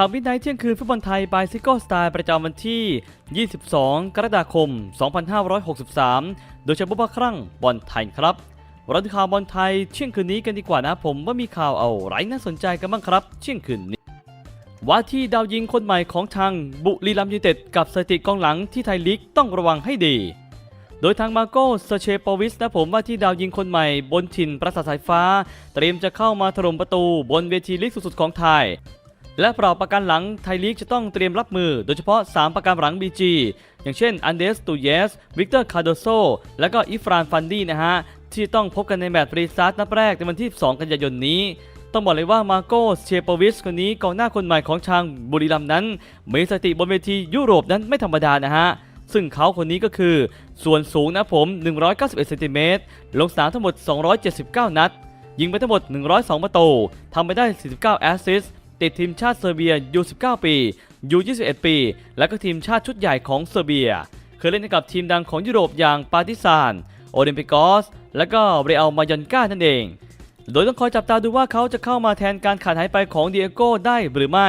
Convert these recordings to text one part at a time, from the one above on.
ข่าวมิดไนท์เที่ยงคืนฟุตบอลไทยบายซิโก้สไตล์ประจำวันที่ 22 กรกฎาคม 2563 โดยเฉพาะว่าครั้งบอลไทยครับเราดูข่าวบอลไทยเที่ยงคืนนี้กันดีกว่านะผมว่ามีข่าวเอาไรน่าสนใจกันบ้างครับ เที่ยงคืนนี้ว่าที่ดาวยิงคนใหม่ของทางบุรีรัมย์ยูไนเต็ดกับสถิติกองหลังที่ไทยลีกต้องระวังให้ดี โดยทางมาโก้เซเชปวิสนะผมว่าที่ดาวยิงคนใหม่บนถิ่นปราสาทสายฟ้า เตรียมจะเข้ามาถล่มประตูบนเวทีลีกสุดๆของไทย และเปล่าประกันหลังไทยลีกจะต้องเตรียมรับมือ โดยเฉพาะ 3 ประกันหลัง BG อย่างเช่นอันเดสตูเยส วิกเตอร์คาร์โดโซ และก็อิฟรานฟันดี้นะฮะ ที่ต้องพบกันในแมตช์ปรีซาร์นัดแรกในวันที่ 2 กันยายนนี้ต้องบอกเลยว่ามาโก้เชปวิสคนนี้กองหน้าคนใหม่ของทางบุรีรัมย์นั้นมีสติบนเวทียุโรปนั้นไม่ธรรมดานะฮะ ซึ่งเขาคนนี้ก็คือ ส่วนสูงนะผม 191เซนติเมตรลงสนามทั้งหมด 279 นัด ยิงไปทั้งหมด 102 ประตูทำไปได้ 49 แอสซิสต์ ติดทีมชาติเซอร์เบียยู19 ปียู21 ปี และก็ทีมชาติชุดใหญ่ของเซอร์เบีย เคยเล่นกับทีมดังของยุโรปอย่างปาติซาน โอลิมปิกอส และก็เรอัลมายอนกานั่นเอง โดยต้องคอยจับตาดูว่าเขาจะเข้ามาแทนการขาดหายไปของเดียโก้ได้หรือไม่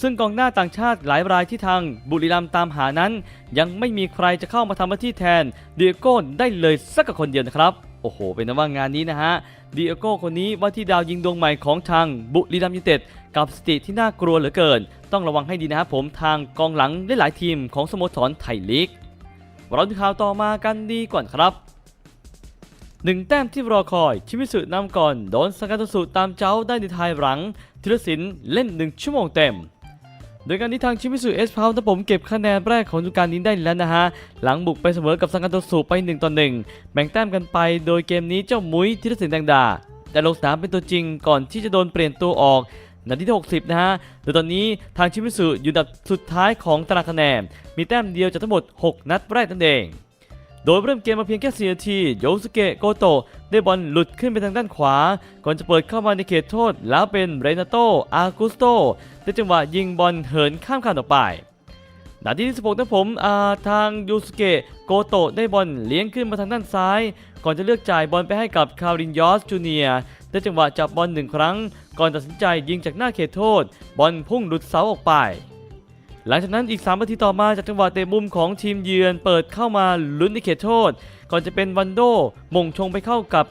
ซึ่งกองหน้าต่างชาติหลายรายที่ทางบุรีรัมย์ตามหานั้น ยังไม่มีใครจะเข้ามาทำหน้าที่แทนเดียโก้ได้เลยสักคนเดียวนะครับ โอ้โห เป็นนว่างานนี้นะฮะเดียโก้คนนี้ว่าที่ดาวยิงดวงใหม่ของทางบุรีรัมย์ยูไนเต็ดกับสติที่น่ากลัวเหลือเกิน ต้องระวังให้ดีนะครับผมทางกองหลังได้หลายทีมของสโมสรไทยลีกเราดูข่าวต่อมากันดีก่อนครับหนึ่งแต้มที่รอคอยชิมิสุนำก่อน โดนสกัดสุตามเจ้าได้ในทายหลังธีรศิลป์เล่น1ชั่วโมงเต็ม โดยการที่ทางชิมิสุเอสพาวน์ผมเก็บคะแนนแรกของฤดูกาลนี้ได้แล้วนะฮะ หลังบุกไปเสมอกับสังกัดสุไป1ต่อ1แบ่งแต้มกันไป โดยเกมนี้เจ้ามุ้ยธีรศิลป์แดงดาแต่ลงสนามเป็นตัวจริงก่อนที่จะโดนเปลี่ยนตัวออกนาทีที่ 60 นะฮะ โดยตอนนี้ทางชิมิสุอยู่ดับสุดท้ายของตารางคะแนน มีแต้มเดียวจากทั้งหมด 6 นัดแรกนั่นเอง โดยเริ่มเกมมาเพียงแค่ 4 นาที โยสุเกะโกโตะได้บอลหลุดขึ้นไปทางด้านขวา ก่อนจะเปิดเข้ามาในเขตโทษ แล้วเป็นเรนาโตอากุสโตได้จังหวะยิงบอลเหินข้ามคานออกไปนาทีที่ 16นะผมาทางยูสุเกะโกโตะได้บอลเลี้ยงขึ้นมาทางด้านซ้าย ก่อนจะเลือกจ่ายบอลไปให้กับคารินยอสจูเนียได้จังหวะจับบอลหนึ่งครั้ง ก่อนตัดสินใจยิงจากหน้าเขตโทษ บอลพุ่งหลุดเสาออกไป หลังจากนั้นอีก 3 นาทีต่อมาจากจังหวะเตะมุมของทีมเยือนเปิดเข้ามาลุ้นในเขตโทษ ก่อนจะเป็นวันโดมงชงไปเข้ากับ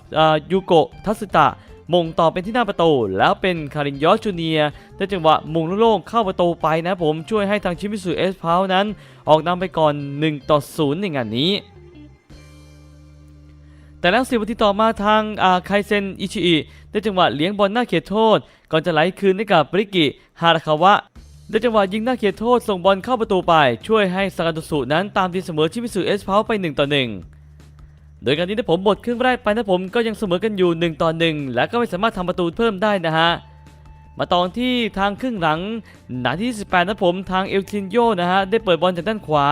ยูโกะทัสึตะมงต่อเป็นที่หน้าประตู แล้วเป็นคารินยอสจูเนียได้จังหวะมงโล่งเข้าประตูไปนะผมช่วยให้ทางชิมิสุเอสพาวนั้น ออกนำไปก่อน 1 ต่อ 0 ในงานนี้ แต่แล้วสิบนาทีต่อมาทางอาไคเซนอิชิอิได้จังหวะเลี้ยงบอลหน้าเขตโทษ ก่อนจะไหลคืนให้กับริกิฮาราคาวะ ได้จังหวะยิงหน้าเขตโทษส่งบอลเข้าประตูไป ช่วยให้สากาโตสุนั้นตามตีเสมอชิมิสุเอสพาไป1ต่อ1โดยการนี้ถ้าผมบดครึ่งแรกไปนะผมก็ยังเสมอกันอยู่1ต่อ1และก็ไม่สามารถทำประตูเพิ่มได้นะฮะมาตอนที่ทางครึ่งหลัง นาทีที่18 นะผมทางเอลชินโยนะฮะได้เปิดบอลจากด้านขวา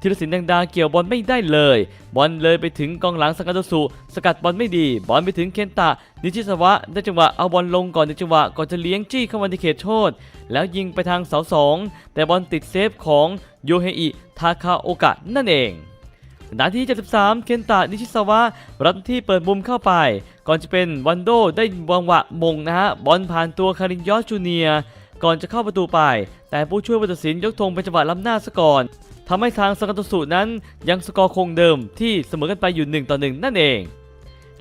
ธีรศิลป์แดงดาเกี่ยวบอลไม่ได้เลย บอลเลยไปถึงกองหลังสกัดโตสุสกัดบอลไม่ดี บอลไปถึงเคนตะ นิชิสวะได้จังหวะเอาบอลลงก่อนในจังหวะก่อนจะเลี้ยงจี้เข้ามาในเขตโทษแล้วยิงไปทางเสาสองแต่บอลติดเซฟของโยเฮอิทาคาโอกะนั่นเองนาที 73 เคนตะ นิชิสวะ รับที่เปิดมุมเข้าไป ก่อนจะเป็นวันโดได้วางหวะมงนะฮะ บอลผ่านตัวคารินยอสจูเนีย ก่อนจะเข้าประตูไป แต่ผู้ช่วยผู้ตัดสินยกธงเป็นจังหวะล้ำหน้าซะก่อน ทำให้ทางสกัตสุนั้นยังสกอร์คงเดิมที่เสมอกันไปอยู่1ต่อ1นั่นเอง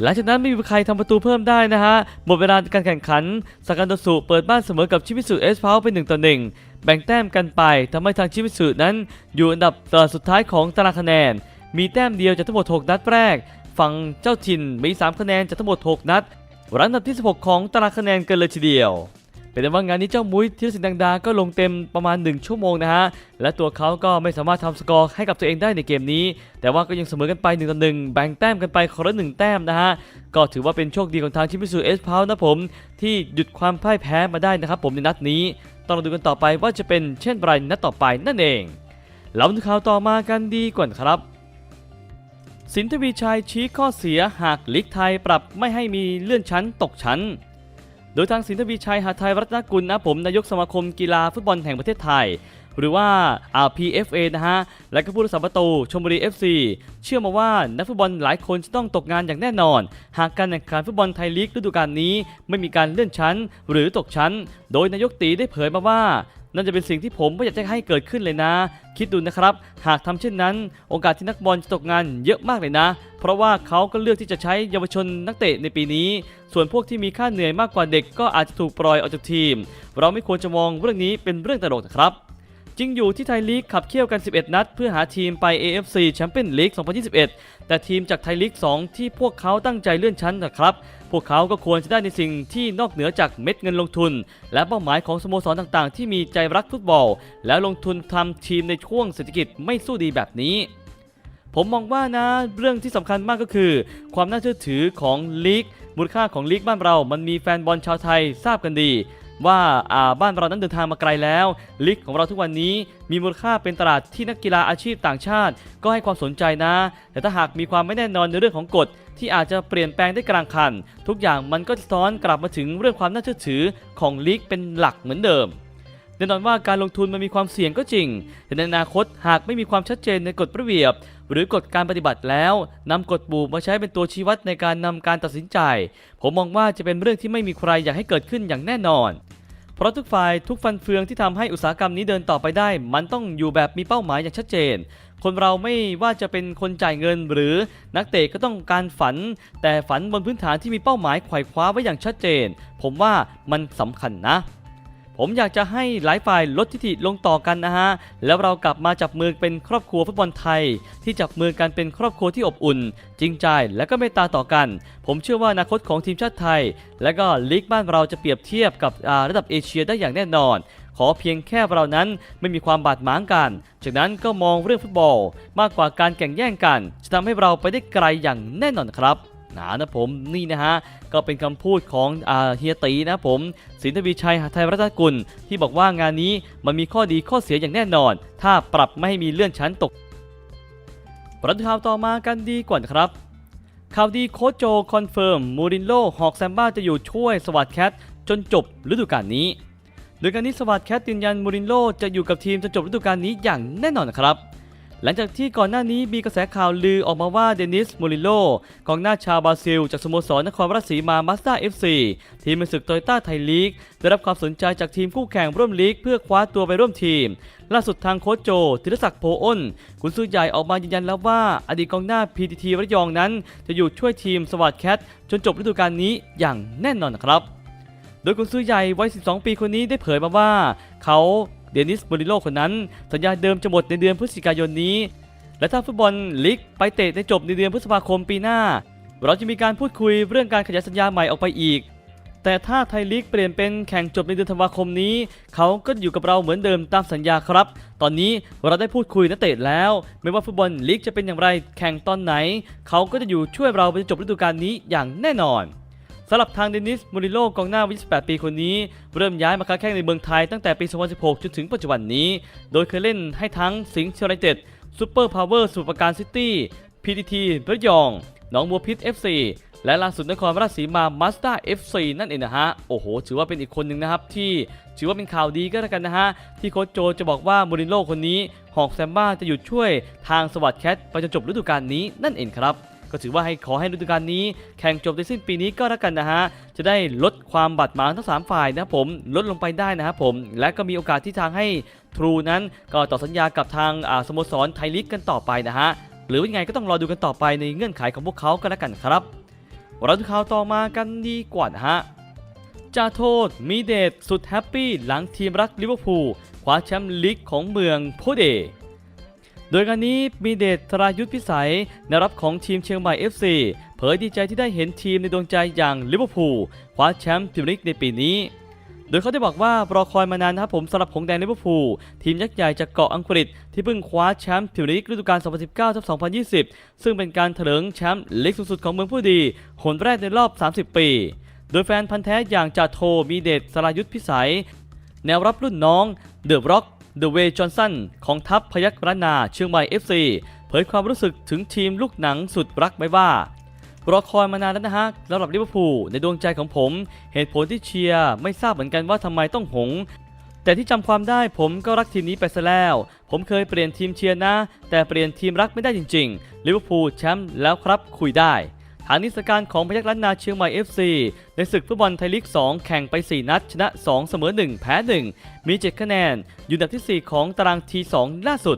หลังจากนั้นไม่มีใครทำประตูเพิ่มได้นะฮะ หมดเวลาการแข่งขันสกันโตสุเปิดบ้านเสมอกับชิมิสุเอสพาวไป1ต่อ1แบ่งแต้มกันไปทำให้ทางชิมิสุนั้น อยู่อันดับเอ่อสุดท้ายของตารางคะแนน มีแต้มเดียวจากทั้งหมด 6 นัดแรก ฝั่งเจ้าถิ่นมี 3 คะแนนจากทั้งหมด 6 นัดรั้งอันดับที่ 16 ของตารางคะแนนกันเลยทีเดียว แต่ว่างานนี้เจ้ามุ้ยธีรศิลป์ดังดา ก็ลงเต็มประมาณ 1 ชั่วโมงนะฮะ และตัวเขาก็ไม่สามารถทำสกอร์ให้กับตัวเองได้ในเกมนี้ แต่ว่าก็ยังเสมอกันไป1ต่อ1แบ่งแต้มกันไปคนละ1แต้มนะฮะ ก็ถือว่าเป็นโชคดีของทางชิมิสุเอสพาวนะผม ที่หยุดความพ่ายแพ้มาได้นะครับผมในนัดนี้ ต้องดูกันต่อไปว่าจะเป็นเช่นไรนัดต่อไปนั่นเองเรามาดูข่าวต่อมากันดีก่อนครับสินทวีชัยชี้ข้อเสียหากลีกไทยปรับไม่ให้มีเลื่อนชั้นตกชั้น โดยทางสินทวีชัยหาไทยรัตนกุลนะผมนายกสมาคมกีฬาฟุตบอลแห่งประเทศไทย หรือว่า RPFA นะฮะ และก็ผู้รักษาประตูชมบุรี FC เชื่อมาว่านักฟุตบอลหลายคนจะต้องตกงานอย่างแน่นอน หากการแข่งขันฟุตบอลไทยลีกฤดูกาลนี้ ไม่มีการเลื่อนชั้น หรือตกชั้น โดยนายกตีได้เผยมาว่า นั่นจะเป็นสิ่งที่ผมไม่อยากจะให้เกิดขึ้นเลยนะ คิดดูนะครับ หากทำเช่นนั้น โอกาสที่นักบอลจะตกงานเยอะมากเลยนะ เพราะว่าเขาก็เลือกที่จะใช้เยาวชนนักเตะในปีนี้ ส่วนพวกที่มีค่าเหนื่อยมากกว่าเด็กก็อาจจะถูกปล่อยออกจากทีม เราไม่ควรจะมองเรื่องนี้เป็นเรื่องตลกนะครับ จริงอยู่ที่ไทยลีกขับเคี่ยวกัน 11 นัด เพื่อหาทีมไป AFC แชมเปี้ยนลีก 2021 แต่ทีมจากไทยลีก 2 ที่พวกเขาตั้งใจเลื่อนชั้นนะครับ พวกเขาก็ควรจะได้ในสิ่งที่นอกเหนือจากเม็ดเงินลงทุน และเป้าหมายของสโมสรต่างๆ ที่มีใจรักฟุตบอล แล้วลงทุนทำทีมในช่วงเศรษฐกิจไม่สู้ดีแบบนี้ผมมองว่านะเรื่องที่สำคัญมากก็คือ ความน่าเชื่อถือของลีกมูลค่าของลีกบ้านเรา มันมีแฟนบอลชาวไทยทราบกันดี ว่าบ้านเรานั้นเดินทางมาไกลแล้วลีกของเราทุกวันนี้มีมูลค่าเป็นตลาดที่นักกีฬาอาชีพต่างชาติ ก็ให้ความสนใจนะ แต่ถ้าหากมีความไม่แน่นอนในเรื่องของกฎ ที่อาจจะเปลี่ยนแปลงได้กลางคัน ทุกอย่างมันก็จะซ้อนกลับมาถึงเรื่องความน่าเชื่อถือของลีกเป็นหลักเหมือนเดิมแน่นอนว่าการลงทุนมันมีความเสี่ยงก็จริง แต่ในอนาคตหากไม่มีความชัดเจนในกฎระเบียบ หรือกฎการปฏิบัติแล้วนำกฎบูมาใช้เป็นตัวชี้วัดในการนำการตัดสินใจ ผมมองว่าจะเป็นเรื่องที่ไม่มีใครอยากให้เกิดขึ้นอย่างแน่นอน เพราะทุกฝ่ายทุกฟันเฟืองที่ทำให้อุตสาหกรรมนี้เดินต่อไปได้ มันต้องอยู่แบบมีเป้าหมายอย่างชัดเจน คนเราไม่ว่าจะเป็นคนจ่ายเงินหรือนักเตะก็ต้องการฝัน แต่ฝันบนพื้นฐานที่มีเป้าหมายไขว่คว้าไว้อย่างชัดเจน ผมว่ามันสำคัญนะ ผมอยากจะให้หลายฝ่ายลดทิฐิลงต่อกันนะฮะ แล้วเรากลับมาจับมือเป็นครอบครัวฟุตบอลไทย ที่จับมือกันเป็นครอบครัวที่อบอุ่น จริงใจและก็เมตตาต่อกัน ผมเชื่อว่าอนาคตของทีมชาติไทย และก็ลีกบ้านเราจะเปรียบเทียบกับระดับเอเชียได้อย่างแน่นอนขอเพียงแค่เรานั้นไม่มีความบาดหมางกัน จากนั้นก็มองเรื่องฟุตบอล มากกว่าการแข่งแย่งกัน จะทำให้เราไปได้ไกลอย่างแน่นอนครับ นะนะผมนี่นะฮะก็เป็นคำพูดของเฮียตีนะผมสินทวีชัยหาไทยรัตนกุล ที่บอกว่างานนี้มันมีข้อดีข้อเสียอย่างแน่นอน ถ้าปรับไม่ให้มีเลื่อนชั้นตกประเด็นข่าวต่อมากันดีกว่าครับข่าวดีโคโจคอนเฟิร์มมูรินโญ่หอกแซมบ้าจะอยู่ช่วยสวัสดแคทจนจบฤดูกาลนี้ โดยการนี้สวัสดแคทยืนยันมูรินโญ่จะอยู่กับทีมจนจบฤดูกาลนี้อย่างแน่นอนครับ หลังจากที่ก่อนหน้านี้มีกระแสข่าวลือออกมาว่าเดนิสมูริโญ่กองหน้าชาวบราซิล จากสโมสรนครราชสีมามาสตอร์เอฟซีทีมในศึกโตโยต้าไทยลีก ได้รับความสนใจจากทีมคู่แข่งร่วมลีก เพื่อคว้าตัวไปร่วมทีม ล่าสุดทางโค้ชโจธีรศักดิ์โพอ้นกุนซือใหญ่ออกมายืนยันแล้วว่า อดีตกองหน้า PTT ระยองนั้น จะอยู่ช่วยทีมสวัสดแคทจนจบฤดูกาลนี้อย่างแน่นอนครับ โดยกุนซือใหญ่วัย 12 ปีคนนี้ได้เผยมาว่า เขา เดนิสมูริโญ่คนนั้น สัญญาเดิมจะหมดในเดือนพฤศจิกายนนี้ และถ้าฟุตบอลลีกไปเตะในจบในเดือนพฤษภาคมปีหน้า เราจะมีการพูดคุยเรื่องการขยายสัญญาใหม่ออกไปอีก แต่ถ้าไทยลีกเปลี่ยนเป็นแข่งจบในเดือนธันวาคมนี้ เขาก็อยู่กับเราเหมือนเดิมตามสัญญาครับ ตอนนี้เราได้พูดคุยนักเตะแล้ว ไม่ว่าฟุตบอลลีกจะเป็นอย่างไรแข่งตอนไหน เขาก็จะอยู่ช่วยเราไปจบฤดูกาลนี้อย่างแน่นอน สำหรับทางเดนิส มูริโลกองหน้าวัย28ปีคนนี้ เริ่มย้ายมาค้าแข่งในเมืองไทยตั้งแต่ปี 2016 จนถึงปัจจุบันนี้ โดยเคยเล่นให้ทั้งสิงห์เชลเต็ดซูเปอร์พาวเวอร์สุปรการซิตี้ PTT ระยองหนองบัวพิษ FC และล่าสุดนครราชสีมามาสด้า FC นั่นเองนะฮะ โอ้โห ถือว่าเป็นอีกคนหนึ่งนะครับ ที่ถือว่าเป็นข่าวดีก็แล้วกันนะฮะ ที่โค้ชโจจะบอกว่ามูรินโญ่คนนี้ หอกแซมบ้าจะหยุดช่วยทางสวัสดแคทไปจนจบฤดูกาลนี้นั่นเองครับ ก็ถือว่าให้ขอให้ฤดูกาลนี้แข่งจบในสิ้นปีนี้ก็แล้วกันนะฮะจะได้ลดความบาดหมางทั้ง 3 ฝ่ายนะครับผมลดลงไปได้นะครับผมและก็มีโอกาสที่ทางให้ทรูนั้นก็ต่อสัญญากับทางสโมสรไทยลีกกันต่อไปนะฮะหรือว่ายังไงก็ต้องรอดูกันต่อไปในเงื่อนไขของพวกเขาก็แล้วกันครับเราดูข่าวต่อมากันดีกว่านะฮะจ่าโทษมีเดชสุดแฮปปี้หลังทีมรักลิเวอร์พูลคว้าแชมป์ลีกของเมืองโพเด โดยการนี้มีเดชธรายุทธพิสัยนรับของทีมเชียงใหม่ FC เผยดีใจที่ได้เห็นทีมในดวงใจอย่างลิเวอร์พูลคว้าแชมป์พรีเมียร์ลีกในปีนี้ โดยเขาได้บอกว่ารอคอยมานานนะครับผมสำหรับหงแดงลิเวอร์พูลทีมยักษ์ใหญ่จากเกาะอังกฤษ ที่เพิ่งคว้าแชมป์พรีเมียร์ลีกฤดูกาล 2019-2020 ซึ่งเป็นการเถลิงแชมป์ลีกสูงสุดของเมืองผู้ดีหนแรกในรอบ 30 ปี โดยแฟนพันธ์แท้อย่างจ่าโทมีเดชสรายุทธพิสัย แนวรับรุ่นน้องเดอะร็อก เดอะเวย์จอห์นสันของทัพพยัคฆ์รนาเชียงใหม่ FC เผยความรู้สึกถึงทีมลูกหนังสุดรักไว้ว่ารอคอยมานานแล้วนะฮะสำหรับลิเวอร์พูลในดวงใจของผม เหตุผลที่เชียร์ไม่ทราบเหมือนกันว่าทำไมต้องหงส์แต่ที่จำความได้ผมก็รักทีมนี้ไปซะแล้ว ผมเคยเปลี่ยนทีมเชียร์นะ แต่เปลี่ยนทีมรักไม่ได้จริงๆลิเวอร์พูลแชมป์แล้วครับคุยได้ ฐานิสการของพยัคฆ์ล้านนาเชียงใหม่ FC ในศึกฟุตบอลไทยลีก 2 แข่งไป 4 นัด ชนะ 2 เสมอ 1 แพ้ 1 มี 7 คะแนน อยู่อันดับที่ 4 ของตารางที2ล่าสุด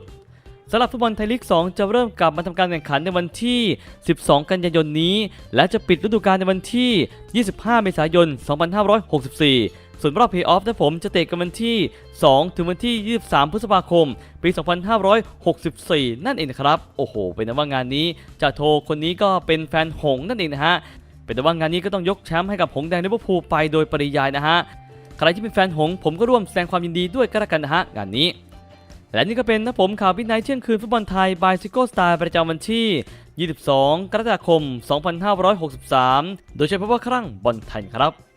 สำหรับฟุตบอลไทยลีก 2 จะเริ่มกลับมาทำการแข่งขันในวันที่ 12 กันยายนนี้ และจะปิดฤดูกาลในวันที่ 25 เมษายน 2564 ส่วนรอบเพย์ออฟนะผมจะเตะกันวันที่ 2 ถึงวันที่ 23 พฤษภาคม ปี 2564 นั่นเองครับ โอ้โห เป็นต่ว่างานนี้จะโทรคนนี้ก็เป็นแฟนหงนั่นเองนะฮะ เป็นแต่ว่างานนี้ก็ต้องยกแชมป์ให้กับหงแดงลิเวอร์พูลไปโดยปริยายนะฮะ ใครที่เป็นแฟนหงผมก็ร่วมแสดงความยินดีด้วยก็แล้วกันนะฮะงานนี้ และนี่ก็เป็นนะผมข่าวพินัยเที่ยงคืนฟุตบอลไทยบายซิโก้สไตล์ประจำวันที่22 กรกฎาคม 2563 โดยใช้พบว่าครั้งบอลไทยครับ